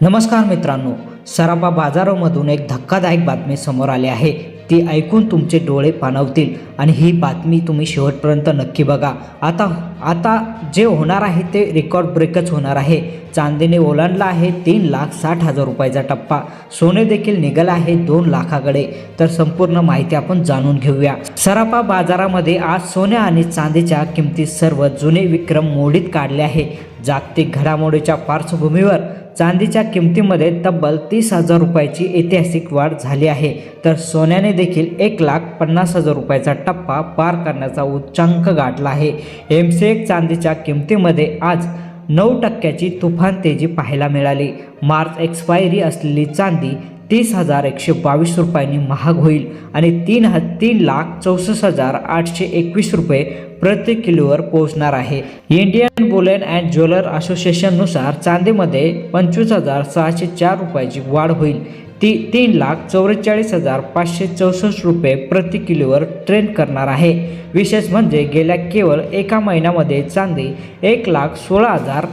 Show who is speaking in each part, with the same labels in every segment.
Speaker 1: नमस्कार मित्रांनो सराफा बाजारामधून एक धक्कादायक बातमी समोर आली आहे. ती ऐकून तुमचे डोळे पाणवतील आणि ही बातमी तुम्ही शेवटपर्यंत नक्की बघा. आता आता जे होणार आहे ते रेकॉर्ड ब्रेकच होणार आहे. चांदीने ओलांडला आहे तीन लाख साठ हजार रुपयाचा टप्पा. सोने देखील निघालं आहे दोन लाखाकडे. तर संपूर्ण माहिती आपण जाणून घेऊया. सराफा बाजारामध्ये आज सोने आणि चांदीच्या किमती सर्व जुने विक्रम मोडीत काढले आहे. जागतिक घडामोडीच्या पार्श्वभूमीवर चांदीच्या किमतीमध्ये तब्बल तीस हजार रुपयाची ऐतिहासिक वाढ झाली आहे. तर सोन्याने देखील एक लाख पन्नास हजार रुपयाचा टप्पा पार करण्याचा उच्चांक गाठला आहे. एमसीएक चांदीच्या किमतीमध्ये आज नऊ टक्क्याची तुफान तेजी पाहायला मिळाली. मार्च एक्सपायरी असलेली चांदी तीस हजार एकशे बावीस रुपयांनी महाग होईल आणि तीन ह तीन लाख चौसष्ट हजार आठशे एकवीस रुपये प्रति किलोवर पोहोचणार आहे. इंडियन बुलेन अँड ज्वेलर असोसिएशननुसार चांदीमध्ये पंचवीस हजार सहाशे चार रुपयाची वाढ होईल. ती तीन लाख चौवेचाळीस हजार पाचशे चौसष्ट रुपये प्रति किलोवर ट्रेंड करणार आहे. विशेष म्हणजे गेल्या केवळ एका महिन्यामध्ये चांदी एक लाख सोळा हजार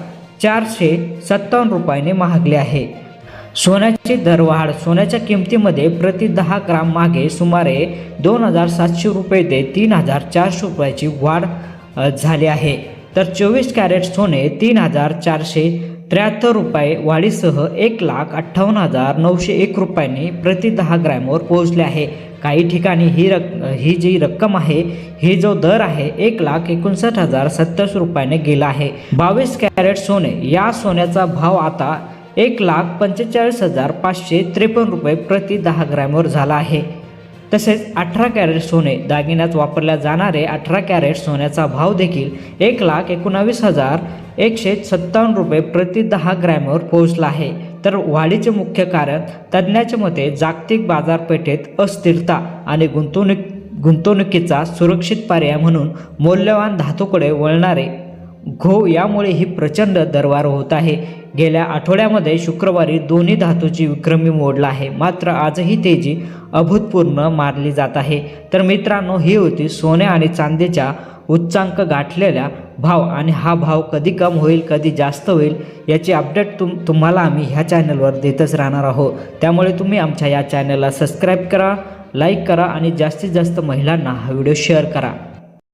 Speaker 1: चारशे सत्तावन्न रुपयाने महागले आहे. सोन्याची दरवाढ सोन्याच्या किमतीमध्ये प्रति दहा ग्राम मागे सुमारे दोन हजार सातशे रुपये ते तीन हजार चारशे रुपयाची वाढ झाली आहे. तर चोवीस कॅरेट सोने तीन हजार चारशे त्र्याहत्तर रुपये वाढीसह एक लाख अठ्ठावन्न हजार नऊशे एक रुपयांनी प्रति दहा ग्रॅमवर पोहोचले आहे. काही ठिकाणी ही रक ही जी रक्कम आहे ही जो दर आहे एक लाख एकोणसाठ हजार सत्तावीस रुपयाने गेला आहे. बावीस कॅरेट सोने या सोन्याचा भाव आता एक लाख पंचेचाळीस हजार पाचशे त्रेपन्न रुपये प्रति दहा ग्रॅमवर झाला आहे. तसेच अठरा कॅरेट सोने दागिन्यात वापरल्या जाणारे अठरा कॅरेट सोन्याचा भाव देखील एक लाख एकोणावीस हजार एकशे सत्तावन्न रुपये प्रति दहा ग्रॅमवर पोहोचला आहे. तर वाढीचे मुख्य कारण तज्ज्ञाच्या मते जागतिक बाजारपेठेत अस्थिरता आणि गुंतवणूक गुंतवणुकीचा सुरक्षित पर्याय म्हणून मौल्यवान धातूकडे वळणारे घो यामुळे ही प्रचंड दरवार होत आहे. गेल्या आठवड्यामध्ये शुक्रवारी दोन्ही धातूची विक्रमी मोडला आहे. मात्र आजही तेजी अभूतपूर्ण मारली जात आहे. तर मित्रांनो ही होती सोने आणि चांदीच्या उच्चांक गाठलेल्या भाव आणि हा भाव कधी कम होईल कधी जास्त होईल याची अपडेट तुम तुम्हाला आम्ही ह्या चॅनलवर देतच राहणार आहोत. त्यामुळे तुम्ही आमच्या या चॅनलला सबस्क्राईब करा लाईक करा आणि जास्तीत जास्त महिलांना हा व्हिडिओ शेअर करा.